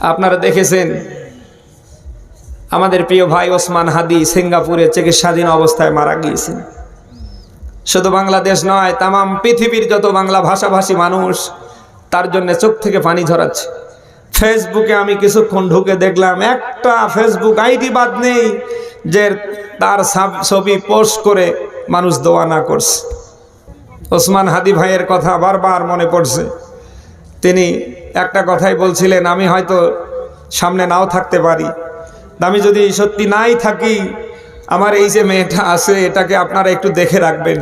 আপনারা দেখেছেন? আমাদের প্রিয় ভাই ওসমান হাদি সিঙ্গাপুরে চিকিৎসাধীন অবস্থায় মারা গিয়েছেন। শুধু বাংলাদেশ নয় তাম পৃথিবীর যত বাংলা ভাষাভাষী মানুষ তার জন্য চোখ থেকে পানি ঝরাচ্ছে। ফেসবুকে আমি কিছুক্ষণ ঢুকে দেখলাম, একটা ফেসবুক আইডি বাদ নেই যে তার ছবি পোস্ট করে মানুষ দোয়া না করছে। ওসমান হাদি ভাইয়ের কথা বারবার মনে পড়ছে। তিনি একটা কথাই বলছিলেন, আমি হয়তো সামনে নাও থাকতে পারি। আমি যদি সত্যি নাই থাকি, আমার এই যে মেয়েটা আছে, এটাকে আপনারা একটু দেখে রাখবেন।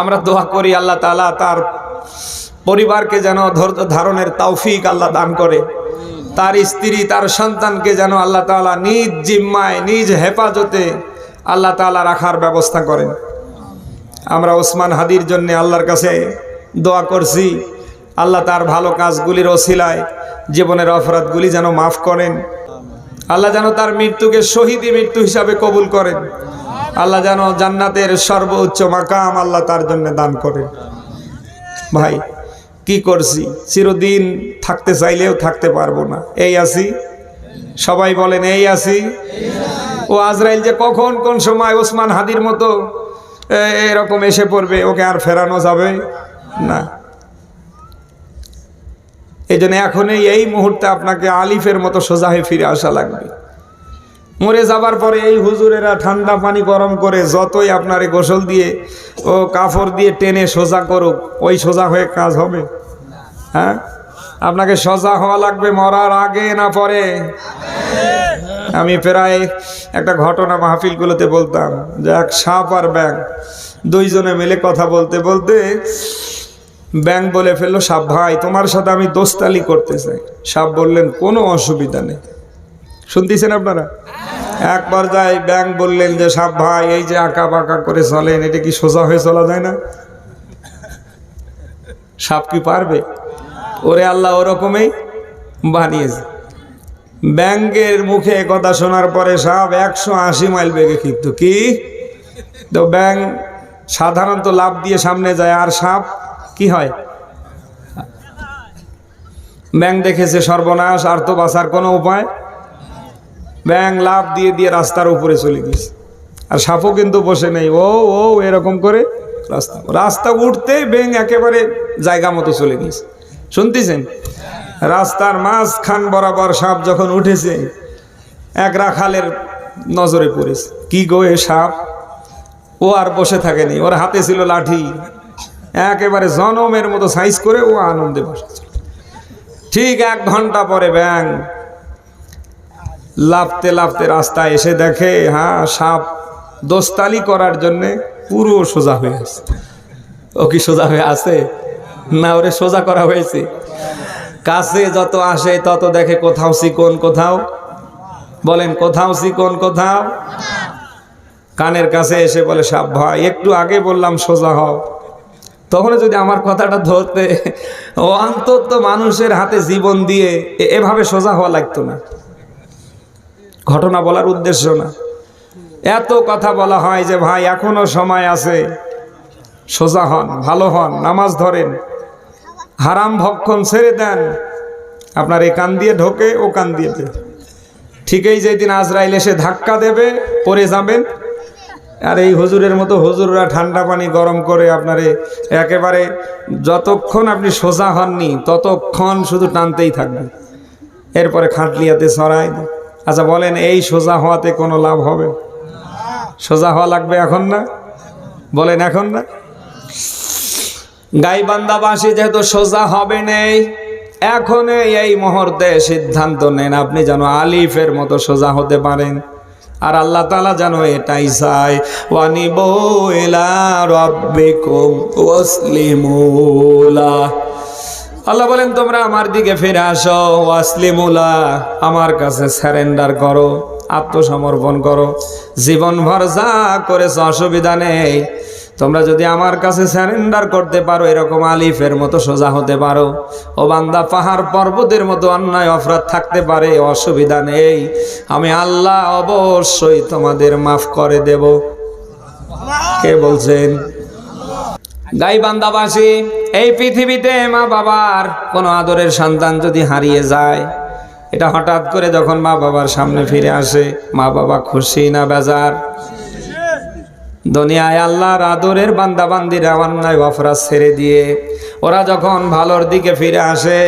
আমরা দোয়া করি আল্লাহ তালা তার পরিবারকে যেন ধৈর্য ধারণের তৌফিক আল্লাহ দান করে। তার স্ত্রী, তার সন্তানকে যেন আল্লাহ তালা নিজ জিম্মায়, নিজ হেফাজতে আল্লাহ তালা রাখার ব্যবস্থা করেন। আমরা ওসমান হাদির জন্য আল্লাহর কাছে দোয়া করছি। আল্লাহ তার ভালো কাজগুলির ওসিলায়, জীবনের অপরাধগুলি যেন মাফ করেন। আল্লাহ যেন তার মৃত্যুকে শহীদি মৃত্যু হিসাবে কবুল করেন। আল্লাহ যেন জান্নাতের সর্বোচ্চ মাকাম আল্লাহ তার জন্য দান করেন। ভাই, কি করছি? চিরদিন থাকতে চাইলেও থাকতে পারব না। এই আছি? সবাই বলেন, এই আছি? ও আজরাইল যে কখন কোন সময় ওসমান হাদির মতো এরকম এসে পড়বে, ওকে আর ফেরানো যাবে না। এই জন্য এখনই এই মুহূর্তে আপনাকে আলিফের মতো সোজা হয়ে ফিরে আসা লাগবে। মরে যাবার পরে এই হুজুরেরা ঠান্ডা পানি গরম করে যতই আপনারে গোসল দিয়ে ও কাপড় দিয়ে টেনে সোজা করুক, ওই সোজা হয়ে কাজ হবে। হ্যাঁ? আপনাকে সোজা হওয়া লাগবে, মরার আগে না পরে? আমি প্রায় একটা ঘটনা মাহফিলগুলোতে বলতাম, যে এক সাপ আর ব্যাং দুইজনে মিলে কথা বলতে বলতে ব্যাং বলে ফেলল সাপ ভাই, তোমার সাথে আমি দোস্তালি করতে চাই। সাপ বললেন, কোনো অসুবিধা নেই। শুনতেছেন আপনারা? একবার যাই ব্যাং বললেন যে সাপ ভাই, এই যে আঁকা বাঁকা করে চলেন, এটা কি সোজা হয়ে চলা যায় না? সাপ কি পারবে? ওরে আল্লাহ, ওরকমই বানিয়েছে। ব্যাংকের মুখে কথা শোনার পরে সাপ একশো আশি মাইল বেগে কিন্তু কি? তো ব্যাং সাধারণত লাভ দিয়ে সামনে যায়, আর সাপ কি হয়? ব্যাং দেখেছে সর্বনাশ, আর তো বাঁচার কোনো উপায়? ব্যাং লাভ দিয়ে দিয়ে রাস্তার উপরে চলে গেছে। আর সাপও কিন্তু বসে নেই। ও ও, এরকম করে রাস্তা। রাস্তা উঠতে ব্যাং একেবারে জায়গা মতো চলে গেছে। শুনতেছেন? রাস্তার মাঝখান বরাবর সাপ যখন উঠেছে, এক রাখালের নজরে পড়েছে। কি গো এ সাপ? ও আর বসে থাকেনি ওর হাতে ছিল লাঠি। একেবারে জনমের মতো সাইজ করে ও আনন্দে বসেছিল ঠিক এক ঘণ্টা পরে ব্যাং, লাফতে লাফতে রাস্তায় এসে দেখে হ্যাঁ সাপ দোস্তালি করার জন্যে পুরো সোজা হয়ে আছে। ও কি সোজা হয়ে আছে? না, ওরে সোজা করা হয়েছে। কাছে যত আসে তত দেখে কোথাও চিকন কোথাও। বলেন, কোথাও চিকন কোথাও? কানের কাছে এসে বলে, সাপ, ভাই, একটু আগে বললাম সোজা হও। তখন যদি আমার কথাটা ধরতে অন্তত মানুষের হাতে জীবন দিয়ে এভাবে সোজা হওয়া লাগতো না। ঘটনা বলার উদ্দেশ্য না। এত কথা বলা হয় যে, ভাই, এখনও সময় আছে। সোজা হন, ভালো হন, নামাজ ধরেন। হারাম ভক্ষণ ছেড়ে দেন। আপনার এ কান দিয়ে ঢোকে, ও কান দিয়ে ঠিকই যেদিন আজরাইল এসে ধাক্কা দেবে পরে যাবেন আর এই হুজুরের মতো হুজুররা ঠান্ডা পানি গরম করে আপনারে একেবারে যতক্ষণ আপনি সোজা হননি, ততক্ষণ শুধু টানতেই থাকবেন। এরপরে খাটলিয়াতে সরাই আচ্ছা বলেন, এই সোজা হওয়াতে কোনো লাভ হবে? সোজা হওয়া লাগবে এখন না? বলেন, এখন না? গাইবান্দাবাসী যেহেতু সোজা হবে নেই এখন এই মুহূর্তে সিদ্ধান্ত নেন আপনি যেন আলিফের মতো সোজা হতে পারেন। আর আল্লাহ তালা যেন এটাই চায়, ওয়ানিব ইলা রাব্বিকুম ওয়াসলিমুলা আল্লাহ বলেন, তোমরা আমার দিকে ফিরে আসো ওয়াসলিমুলা আমার কাছে স্যারেন্ডার করো, আত্মসমর্পণ করো, জীবনভর যা করেছ অসুবিধা নেই। তোমরা যদি আমার কাছে স্যারেন্ডার করতে পারো, এরকম আলিফের মতো সোজা হতে পারো। ও বান্দা, পাহাড় পর্বতের মতো অন্যায় অপরাধ থাকতে পারে, অসুবিধা নেই। আমি আল্লাহ অবশ্যই তোমাদের মাফ করে দেব। কে বলছেন? গাইবান্দাবাসী এই পৃথিবীতে মা বাবার কোনো আদরের সন্তান যদি হারিয়ে যায়, এটা হঠাৎ করে যখন মা বাবার সামনে ফিরে আসে মা বাবা খুশি না বেজার? দুনিয়ায় আল্লাহর আদরের বান্দা বান্দিরা অন্যায় অপরাধ ছেড়ে দিয়ে, ওরা যখন ভালোর দিকে ফিরে আসে,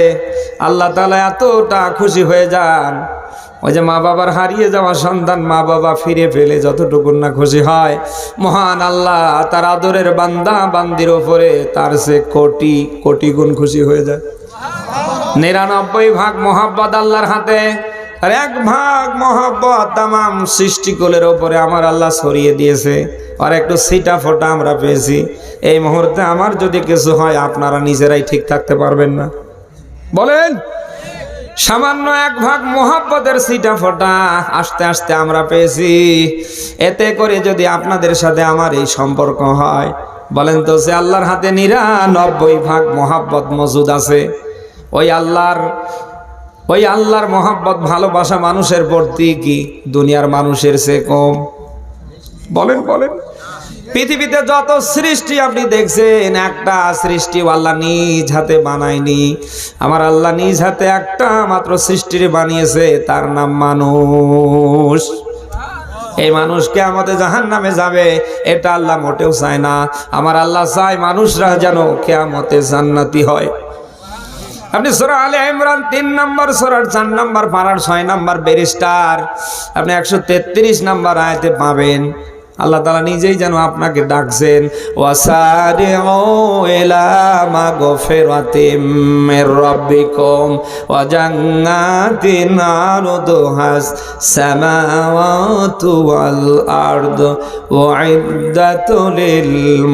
আল্লাহ তালা এতটা খুশি হয়ে যান। ওই যে মা বাবার হারিয়ে যাওয়া সন্তান মা বাবা ফিরে পেলে যতটুকু না খুশি হয়, মহান আল্লাহ তার আদরের বান্দা বান্দির ওপরে তার সে কোটি কোটি গুণ খুশি হয়ে যায়। নিরানব্বই ভাগ মোহাব্বত আল্লাহর হাতে। আর এক ভাগ মোহাব্বত তামাম সৃষ্টিকুলের ওপরে আমার আল্লাহ ছড়িয়ে দিয়েছে। আর একটু সিটা ফোটা আমরা পেয়েছি। এই মুহূর্তে আমার যদি কিছু হয়, আপনারা নিজেরাই ঠিক থাকতে পারবেন না। বলেন, সামান্য এক ভাগ মোহাব্বতের সিটা ফোটা আস্তে আস্তে আমরা পেয়েছি। এতে করে যদি আপনাদের সাথে আমার এই সম্পর্ক হয়, বলেন তো সে আল্লাহর হাতে নিরানব্বই ভাগ মোহাব্বত মজুদ আছে। ওই আল্লাহর ওই আল্লাহর মোহাব্বত ভালোবাসা মানুষের প্রতি কি দুনিয়ার মানুষের সে কম? বলেন বলেন। পৃথিবীতে যত সৃষ্টি আপনি দেখছেন, একটা সৃষ্টি আল্লাহ নিজ হাতে বানায়নি। আমার আল্লাহ নিজ হাতে একটা মাত্র সৃষ্টির বানিয়েছে, তার নাম মানুষ। এই মানুষকে আমাদের জাহান নামে যাবে, এটা আল্লাহ মোটেও চায় না। আমার আল্লাহ চায় মানুষরা যেন কেয়ামতে জান্নাতি হয়। আপনি সোরা আলে ইমরান তিন নম্বর সোরার চার নম্বর পাড়ার ছয় নম্বর ব্যারিস্টার, আপনি একশো তেত্রিশ নম্বর আয়তে পাবেন। আল্লাহ তালা নিজেই যেন আপনাকে ডাকছেন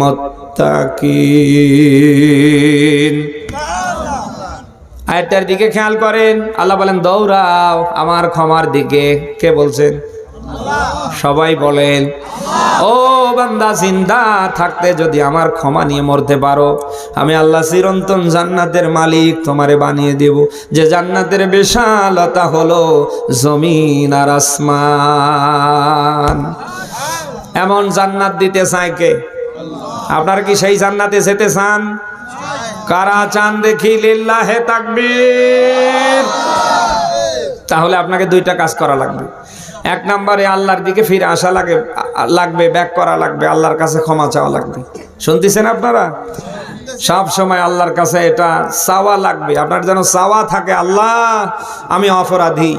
মুত্তাকিন। আয়টার দিকে খেয়াল করেন। আল্লাহ বলেন, দৌড়াও আমার ক্ষমার দিকে। কে বলছেন? সবাই বলেন, ও বান্দা, জিন্দা, থাকতে যদি আমার ক্ষমা নিয়ে মরতে পারো, আমি আল্লাহ চিরন্তন জান্নাতের মালিক, তোমারে বানিয়ে দেব। যে জান্নাতের বিশালতা হলো জমিন আর আসমান। এমন জান্নাত দিতে চায় কে? আপনার কি সেই জান্নাতে যেতে চান? কারা চান দেখি লিল্লাহে তাকবীর? তাহলে আপনাকে দুইটা কাজ করা লাগবে। এক নম্বরে আল্লাহর দিকে ফিরে আসা লাগে, লাগবে, ব্যাক করা লাগবে, আল্লাহর কাছে ক্ষমা চাওয়া লাগবে। শুনতেছেন আপনারা? সব সময় আল্লাহর কাছে এটা চাওয়া লাগবে। আপনার যেন চাওয়া থাকে, আল্লাহ, আমি অপরাধী।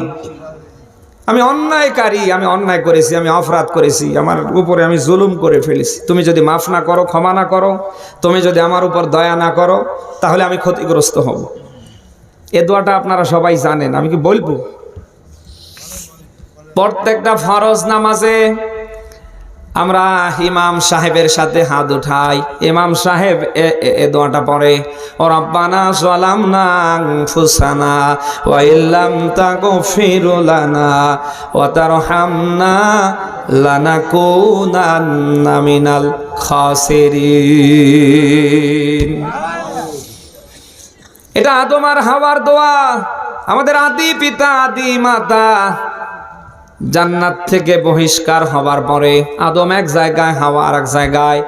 আমি অন্যায়কারী, আমি অন্যায় করেছি, আমি অপরাধ করেছি, আমার উপরে আমি জুলুম করে ফেলেছি। তুমি যদি মাফ না করো, ক্ষমা না করো, তুমি যদি আমার উপর দয়া না করো, তাহলে আমি ক্ষতিগ্রস্ত হব। এ দোয়াটা আপনারা সবাই জানেন, আমি কি বলব? প্রত্যেকটা ফরজ নামাজে আমরা ইমাম সাহেবের সাথে হাত উঠাই। ইমাম সাহেব এ- দোয়াটা পড়ে, ও রব্বানা সালামনা ফুসানা ওয়া ইল্লাম তাগফিরু লানা ওয়া তারহামনা লানাকুনান্না মিনাল খাসিরিন। এটা আদম আর হাওয়ার দোয়া। আমাদের আদি পিতা, আদি মাতা জান্নাত থেকে বহিষ্কার হবার পরে আদম এক জায়গায়, হাওয়া আর এক জায়গায়।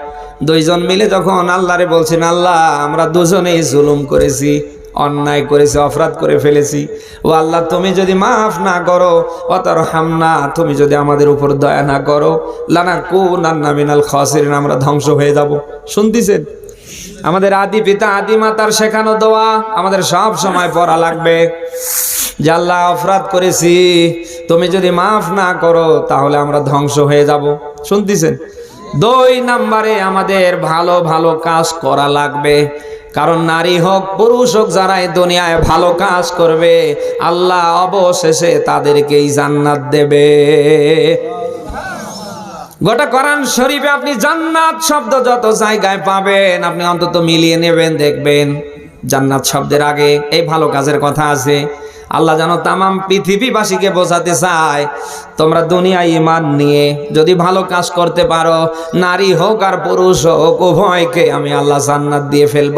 দুইজন মিলে যখন আল্লাহরে বলছেন, আল্লাহ, আমরা দুজনেই জুলুম করেছি, অন্যায় করেছি, অপরাধ করে ফেলেছি। ও আল্লাহ, তুমি যদি মাফ না করো অতর হামনা তুমি যদি আমাদের উপর দয়া না করো লানা কোন আন্না মিনাল খসিরিন, আমরা ধ্বংস হয়ে যাব। শুনতেছেন? আমাদের আদি পিতা আদি মাতার শেখানো দোয়া আমাদের সব সময় পড়া লাগবে। যে আল্লাহ অপরাধ করেছি, তুমি যদি মাফ না করো, তাহলে আমরা ধ্বংস হয়ে যাব। শুনতেছেন? দুই নাম্বারে আমাদের ভালো ভালো কাজ করা লাগবে। কারণ নারী হোক, পুরুষ হোক, যারা এই দুনিয়ায় ভালো কাজ করবে, আল্লাহ অবশেষে তাদেরকেই জান্নাত দেবে। গোটা কোরআন শরীফে আপনি জান্নাত শব্দ যত জায়গায় পাবেন, আপনি অন্তত মিলিয়ে নেবেন, দেখবেন। জান্নাত শব্দের আগে এই ভালো কাজের কথা আছে। আল্লাহ যেন তামাম পৃথিবীবাসীকে বোঝাতে চায়, তোমরা দুনিয়া ইমান নিয়ে যদি ভালো কাজ করতে পারো, নারী হোক আর পুরুষ হোক, উভয়কে আমি আল্লাহ জান্নাত দিয়ে ফেলব।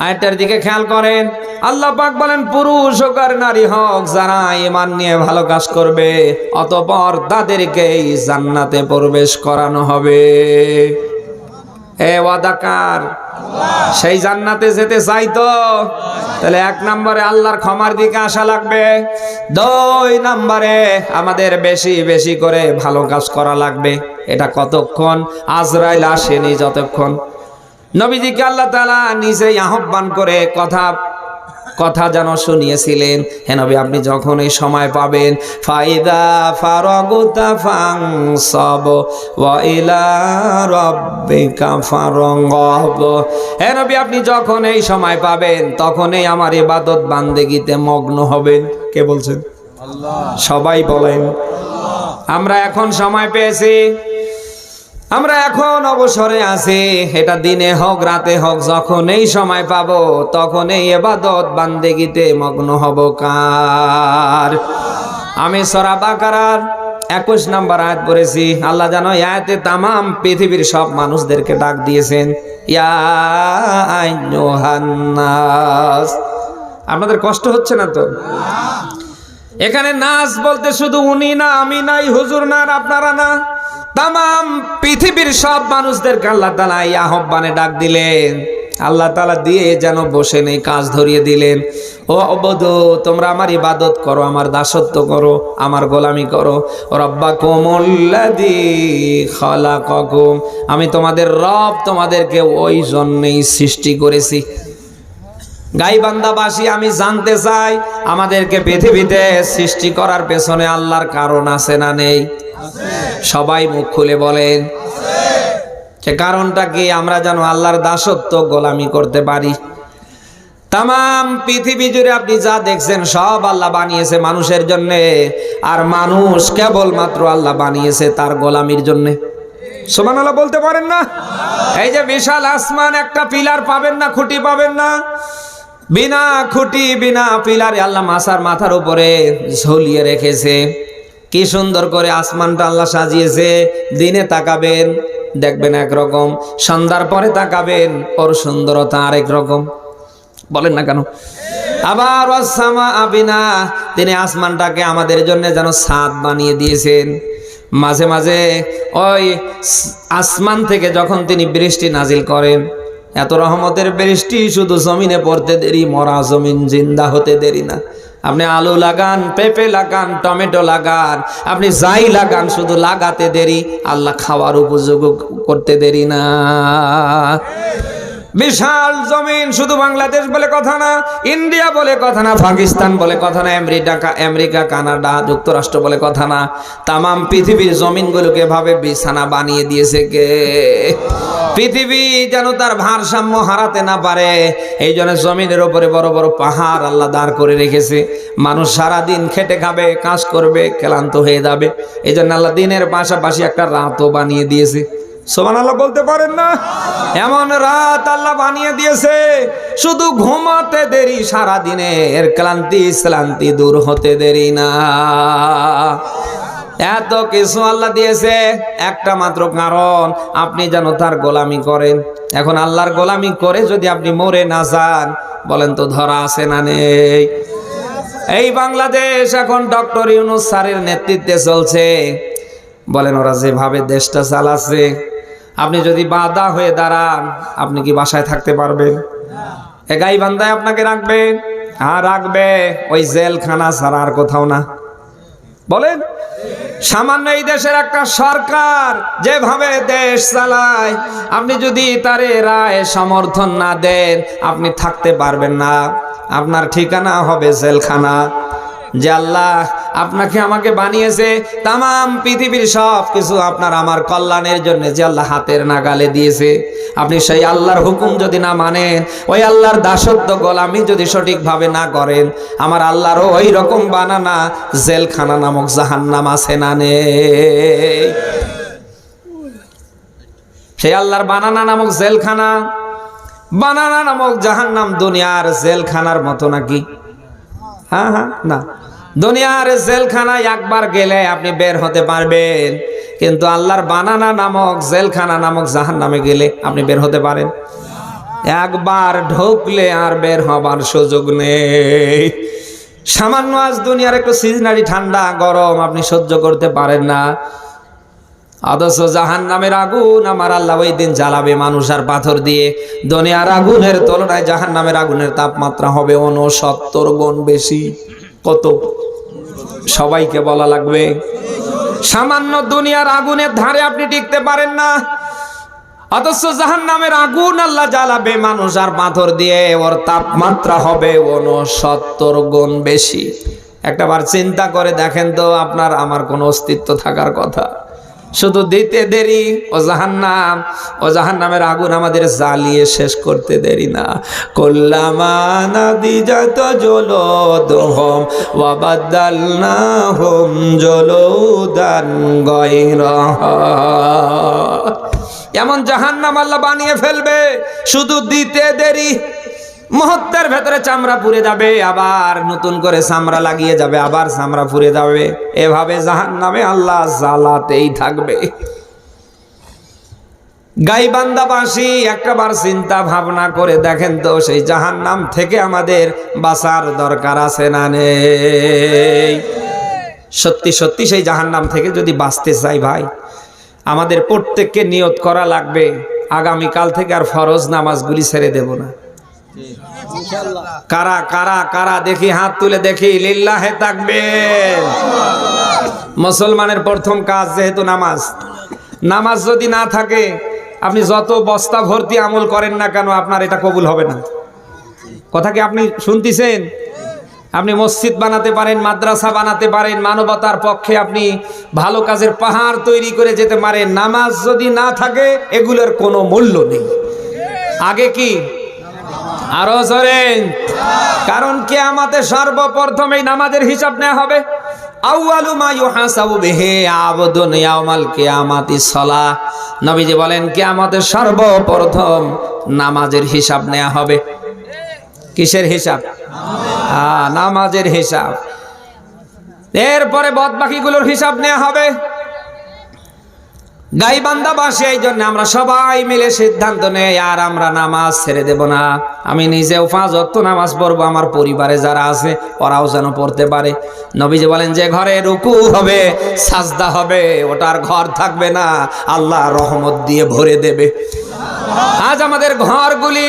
আয়টার দিকে খেয়াল করেন। আল্লাহ পাক বলেন, পুরুষ হোক আর নারী হোক, যারা ইমান নিয়ে ভালো কাজ করবে, অতপর তাদেরকেই জান্নাতে প্রবেশ করানো হবে। এ ওয়াদাকার সেই জান্নাতে যেতে চাই তো। তাহলে এক নম্বরে আল্লাহর ক্ষমার দিকে আসা লাগবে। দুই নম্বরে আমাদের বেশি বেশি করে ভালো কাজ করা লাগবে। এটা কতক্ষণ? আজরাইল আসেনি যতক্ষণ। নবীজিকে আল্লাহ তালা নিজেই আহ্বান করে কথা কথা যেন শুনিয়েছিলেন। হে নবী আপনি যখন এই সময় পাবেন ফাইদা ফারগুতা রাব্বিকা হে নবী আপনি যখন এই সময় পাবেন তখনই আমার ইবাদত বান্দেগিতে মগ্ন হবেন। কে বলছেন? সবাই বলেন। আমরা এখন সময় পেয়েছি। আমরা এখন অবসরে আছি। এটা দিনে হোক, রাতে হোক যখন এই সময় পাবো তখন এই এবাদত বান্দেগিতে মগ্ন হব। কার? আমি সরা বাকারার একুশ নাম্বার আয়াত পড়েছি। আল্লাহ জানো আয়াতে তামাম পৃথিবীর সব মানুষদেরকে ডাক দিয়েছেন। আপনাদের কষ্ট হচ্ছে না তো? এখানে নাচ বলতে শুধু উনি না, আমি নাই, হুজুর না আপনারা না। তাম পৃথিবীর সব মানুষদেরকে আল্লাহ তালা এই আহ্বানে ডাক দিলেন। আল্লাহ তালা দিয়ে যেন বসে নেই, কাজ ধরিয়ে দিলেন। ও অবধ, তোমরা আমার ইবাদত করো, আমার দাসত্ব করো, আমার গোলামি করো। রব্বা কোমল্লাদি খলা ককুম আমি তোমাদের রব, তোমাদেরকে ওই জন্যেই সৃষ্টি করেছি। গাইবান্দাবাসী আমি জানতে চাই, আমাদেরকে পৃথিবীতে সৃষ্টি করার পেছনে আল্লাহর কারণ আছে না নেই? সবাই মুখ খুলে বলেন। সে কারণটা কি? আমরা যেন আল্লাহর দাসত্ব গোলামি করতে পারি। তাম পৃথিবী জুড়ে আপনি যা দেখছেন, সব আল্লাহ বানিয়েছে মানুষের জন্য। আর মানুষ কেবলমাত্র আল্লাহ বানিয়েছে তার গোলামির জন্যে। সোমান আল্লাহ বলতে পারেন না? এই যে বিশাল আসমান, একটা পিলার পাবেন না, খুঁটি পাবেন না। বিনা খুঁটি, বিনা পিলারে আল্লাহ মাসার মাথার উপরে ঝুলিয়ে রেখেছে। কি সুন্দর করে আসমানটা আল্লাহ সাজিয়েছে, দিনে তাকাবেন, দেখবেন একরকম, সন্ধ্যার পরে তাকাবেন, ওর সুন্দরতা আরেক রকম। বলেন না কেন? আবার ওয়াসামা আবিনা, তিনি আসমানটাকে আমাদের জন্য যেন ছাদ বানিয়ে দিয়েছেন। মাঝে মাঝে ওই আসমান থেকে যখন তিনি বৃষ্টি নাজিল করেন, এত রহমতের বৃষ্টি শুধু জমিনে পড়তে দেরি, মরা জমিন জিন্দা হতে দেরি না। আপনি আলু লাগান, পেঁপে লাগান, টমেটো লাগান, আপনি যাই লাগান, শুধু লাগাতে দেরি, আল্লাহ খাওয়ার উপযোগ করতে দেরি না। বিশাল জমিন শুধু বাংলাদেশ বলে কথা না, ইন্ডিয়া বলে কথা না, পাকিস্তান বলে কথা না আমেরিকা আমেরিকা, কানাডা, যুক্তরাষ্ট্র বলে কথা না। তামাম পৃথিবীর জমিনগুলোকে ভাবে বিছানা বানিয়ে দিয়েছে কে? পৃথিবী যেন তার ভারসাম্য হারাতে না পারে, এই জন্য জমিনের ওপরে বড় বড় পাহাড় আল্লাহ দাঁড় করে রেখেছে। মানুষ সারা দিন খেটে খাবে, কাজ করবে, ক্লান্ত হয়ে যাবে। এই জন্য আল্লাহ দিনের পাশাপাশি একটা রাতও বানিয়ে দিয়েছে। সোমান আল্লাহ বলতে পারেন না? এমন রাত আল্লাহ বানিয়ে দিয়েছে, শুধু ঘুমাতে দেরি সারা দিনের ক্লান্তি শ্রান্তি দূর হতে দেরি না। এত কিছু আল্লাহ দিয়েছে, একটা মাত্র কারণ, আপনি যেন তার গোলামি করেন। এখন আল্লাহর গোলামি করে যদি আপনি মরে না যান, বলেন তো ধরা আছে না নেই? এই বাংলাদেশ এখন ডক্টর ইউনুস স্যারের নেতৃত্বে চলছে। বলেন ওরা যেভাবে দেশটা চালাচ্ছে আপনি যদি বাধা হয়ে দাঁড়ান, আপনি কি বাসায় থাকতে পারবেন? এগাই বান্দায় আপনাকে রাখবে? হ্যাঁ রাখবে। ওই জেলখানা ছাড়া আর কোথাও না। বলেন, সামান্য এই দেশের একটা সরকার যেভাবে দেশ চালায়, আপনি যদি তারে রায় সমর্থন না দেন, আপনি থাকতে পারবেন না। আপনার ঠিকানা হবে জেলখানা। যে আল্লাহ আপনাকে আমাকে বানিয়েছে তাম পৃথিবীর সব কিছু আপনার আমার কল্যাণের জন্য যে আল্লাহ হাতের নাগালে দিয়েছে। আপনি সেই আল্লাহর হুকুম যদি না মানেন, ওই আল্লাহর দাসত্ব গোলামি যদি সঠিকভাবে না করেন, আমার আল্লাহরও ওই রকম বানানা জেলখানা নামক জাহান্নাম আছে না নেই সেই আল্লাহর বানানা নামক জেলখানা, বানানা নামক জাহান্নাম দুনিয়ার জেলখানার মতো নাকি? হ্যাঁ হ্যাঁ না। দুনিয়ার জেলখানায় একবার গেলে আপনি বের হতে পারবেন। কিন্তু আল্লাহর বানানা নামক জেলখানা নামক জাহান্নামে গেলে আপনি বের হতে পারেন। একবার ঢুকলে আর বের হবার সুযোগ নেই। সামান্য আজ দুনিয়ার একটু সিজনারি ঠান্ডা, গরম আপনি সহ্য করতে পারেন না। অথচ জাহান নামের আগুন আমার আল্লাহ ওই দিন জ্বালাবে মানুষ আর পাথর দিয়ে। দুনিয়ার আগুনের তুলনায় জাহান নামের আগুনের তাপমাত্রা হবে উনসত্তর গুণ বেশি। কত? সবাইকে বলা লাগবে। সামান্য দুনিয়ার আগুনের ধারে আপনি টিকতে পারেন না। অথচ জাহান নামের আগুন আল্লাহ জ্বালাবে মানুষ আর পাথর দিয়ে ওর তাপমাত্রা হবে উনসত্তর গুণ বেশি। একটাবার চিন্তা করে দেখেন তো আপনার, আমার কোনো অস্তিত্ব থাকার কথা। শুধু দিতে দেরি, ও জাহান্নাম, ও জাহান্নামের আগুন আমাদের জ্বালিয়ে শেষ করতে দেরি না। কল্লামানা দিজাত জলো দোহম ওয়াবাদ্দালনা হোম জলোদান গয়রা এমন জাহান্নাম আল্লাহ বানিয়ে ফেলবে, শুধু দিতে দেরি মুহূর্তের ভেতরে চামড়া পুড়ে যাবে, আবার নতুন করে চামড়া লাগিয়ে যাবে, আবার চামড়া পুড়ে যাবে। এভাবে জাহান্নামে আল্লাহ জ্বালাতেই থাকবে। গাইবান্দাবাসী একটাবার চিন্তা ভাবনা করে দেখেন তো, সেই জাহান্নাম থেকে আমাদের বাঁচার দরকার আছে না নেই? সত্যি সত্যি সেই জাহান্নাম থেকে যদি বাঁচতে চাই ভাই, আমাদের প্রত্যেককে নিয়ত করা লাগবে, আগামীকাল থেকে আর ফরজ নামাজগুলি ছেড়ে দেব না। কারা কারা কারা, দেখি, হাত তুলে দেখি। লিল্লাহে থাকবে মুসলমানের প্রথম কাজ যেহেতু নামাজ। নামাজ যদি না থাকে, আপনি যত বস্তা ভর্তি আমল করেন না কেন, আপনার এটা কবুল হবে না। কথা কি আপনি শুনতেছেন? আপনি মসজিদ বানাতে পারেন, মাদ্রাসা বানাতে পারেন, মানবতার পক্ষে আপনি ভালো কাজের পাহাড় তৈরি করে যেতে পারেন। নামাজ যদি না থাকে, এগুলোর কোনো মূল্য নেই। আগে কি? আরও জোরেন কারণ কে আমাদের সর্বপ্রথম নামাজের হিসাব নেওয়া হবে। নবীজি বলেন কিয়ামতের সর্বপ্রথম নামাজের হিসাব নেওয়া হবে। কিসের হিসাব? নামাজের হিসাব। এরপরে বদ বাকিগুলোর হিসাব নেওয়া হবে। গাইবান্দাবাসী এই জন্য আমরা সবাই মিলে সিদ্ধান্ত নেই, আর আমরা নামাজ ছেড়ে দেব না। আমি নিজেও পাঁচ নামাজ পড়ব, আমার পরিবারে যারা আছে, ওরাও যেন পড়তে পারে। নবীজি বলেন, যে ঘরে রুকু হবে, সাজদা হবে, ওটার ঘর থাকবে না, আল্লাহ রহমত দিয়ে ভরে দেবে। আজ আমাদের ঘরগুলি,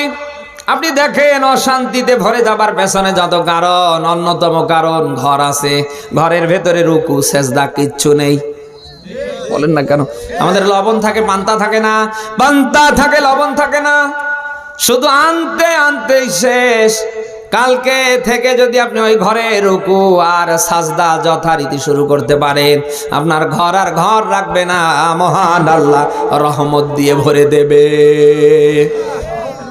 আপনি দেখেন, অশান্তিতে ভরে যাবার পেছনে যত কারণ, অন্যতম কারণ ঘর আছে। ঘরের ভেতরে রুকু, সেজদা কিচ্ছু নেই। বলেন না কেন? আমাদের লবণ থাকে পান্তা থাকে না। পান্তা থাকে, লবণ থাকে না। শুধু আনতে আনতে শেষ। কালকে থেকে যদি আপনি ওই ঘরে রুকু আর সাজদা যথারীতি শুরু করতে পারেন, আপনার ঘর আর ঘর রাখবে না। মহান আল্লাহ, রহমত দিয়ে ভরে দেবে।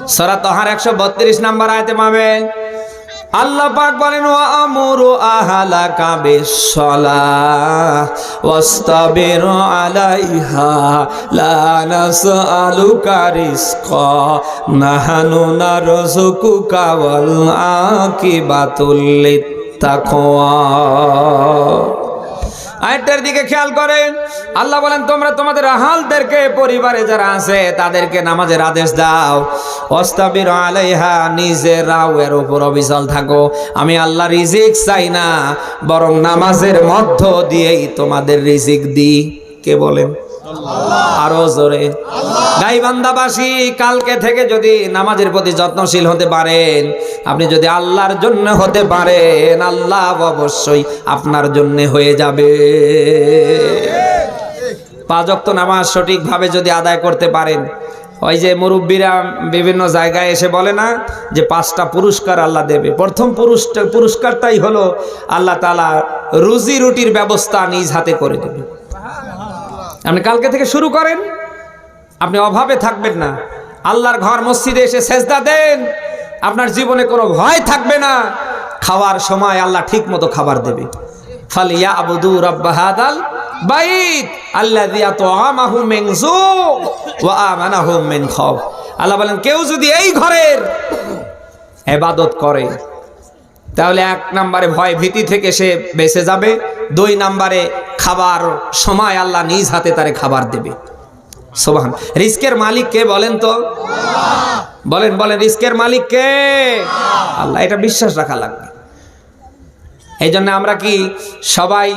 সরা তহার একশো বত্রিশ নাম্বার আয়তে পাবেন আল্লাহ পাক বলেন, ওয়া আমুরু কাবে বিসসালাহ, ওয়াস্তাবির আলাইহা, লা নাসআলুকা রিজকা, নাহানু নারযুকুকা ওয়াল আকিবাতুল লিত্তাকওয়া। আয়টার দিকে খেয়াল করেন। আল্লাহ বলেন, তোমরা তোমাদের আহালদেরকে, পরিবারে যারা আছে, তাদেরকে নামাজের আদেশ দাও। অস্তাবির আলাইহা নিজেরাও এর উপর অবিচল থাকো। আমি আল্লাহ রিজিক চাই না, বরং নামাজের মধ্য দিয়েই তোমাদের রিজিক দিই। কে বলেন? আরও জোরে। গাইবান্দাবাসী কালকে থেকে যদি নামাজের প্রতি যত্নশীল হতে পারেন, আপনি যদি আল্লাহর জন্য হতে পারেন, আল্লাহ অবশ্যই আপনার জন্য হয়ে যাবে। পাঁচ নামাজ সঠিকভাবে যদি আদায় করতে পারেন, ওই যে মুরব্বীরা বিভিন্ন জায়গায় এসে বলে না যে পাঁচটা পুরস্কার আল্লাহ দেবে। প্রথম পুরস্কার পুরস্কারটাই হলো আল্লাহ তালা রুজি রুটির ব্যবস্থা নিজ হাতে করে দেবে। আপনি কালকে থেকে শুরু করেন, আপনি অভাবে থাকবেন না। আল্লাহর ঘর মসজিদে এসে সেজদা দেন, আপনার জীবনে কোনো ভয় থাকবে না। খাওয়ার সময় আল্লাহ ঠিক মতো খাবার দেবে। ফালিয়া আবুদু রব্বাহাদাল বাইত আল্লাযী আতআমাহু মিন জু ওয়া আমানাহু মিন খাউফ আল্লাহ বলেন, কেউ যদি এই ঘরের এবাদত করে তাহলে এক নম্বরে ভয় ভীতি থেকে সে বেঁচে যাবে, দুই নম্বরে খাবার সময় আল্লাহ নিজ হাতে তারে খাবার দেবে। সোবাহান। রিস্কের মালিক কে বলেন তো? বলেন বলেন, রিস্কের মালিক কে? আল্লাহ, এটা বিশ্বাস রাখা লাগবে। এই জন্য আমরা কি সবাই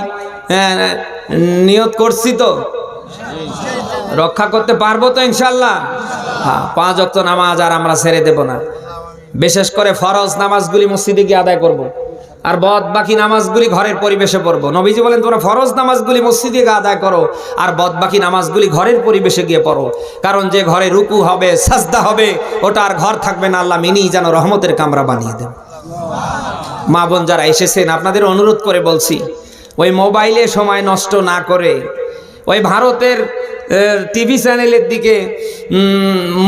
নিয়ত করছি তো? রক্ষা করতে পারব তো ইনশাল্লাহ হ্যাঁ পাঁচ অক্ত নামাজ আর আমরা ছেড়ে দেব না। বিশেষ করে ফরজ নামাজগুলি মসজিদে গিয়ে আদায় করব। আর বদ বাকি নামাজগুলি ঘরের পরিবেশে পড়ব। নবীজি বলেন, তোমরা ফরজ নামাজগুলি মসজিদে গিয়ে আদায় করো আর বদ বাকি নামাজগুলি ঘরের পরিবেশে গিয়ে পড়ো। কারণ যে ঘরে রুকু হবে, সাজদা হবে, ওটা আর ঘর থাকবে না। আল্লাহ মিনি যেন রহমতের কামরা বানিয়ে দেন। মা বোন যারা এসেছেন, আপনাদের অনুরোধ করে বলছি, ওই মোবাইলে সময় নষ্ট না করে, ওই ভারতের টিভি চ্যানেলের দিকে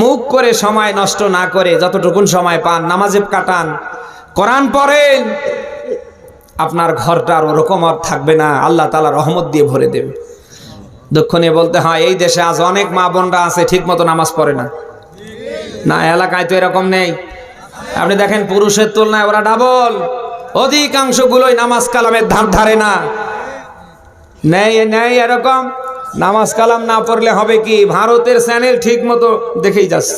মুখ করে সময় নষ্ট না করে যতটুকুন সময় পান, নামাজে কাটান, কোরআন পড়েন, আপনার ঘরটা আর ওরকম আর থাকবে না, আল্লাহ তালা রহমত দিয়ে ভরে দেবে। দক্ষিণে বলতে হয়, এই দেশে আজ অনেক মা বোনরা আছে, ঠিক মতো নামাজ পড়ে না। না, এলাকায় তো এরকম নেই। আপনি দেখেন, পুরুষের তুলনায় ওরা ডাবল অধিকাংশগুলোই নামাজ কালামের ধার ধারে না। নেই নেই, এরকম। নামাজ কালাম না পড়লে হবে কি? ভারতের চ্যানেল ঠিক মতো দেখেই যাচ্ছে।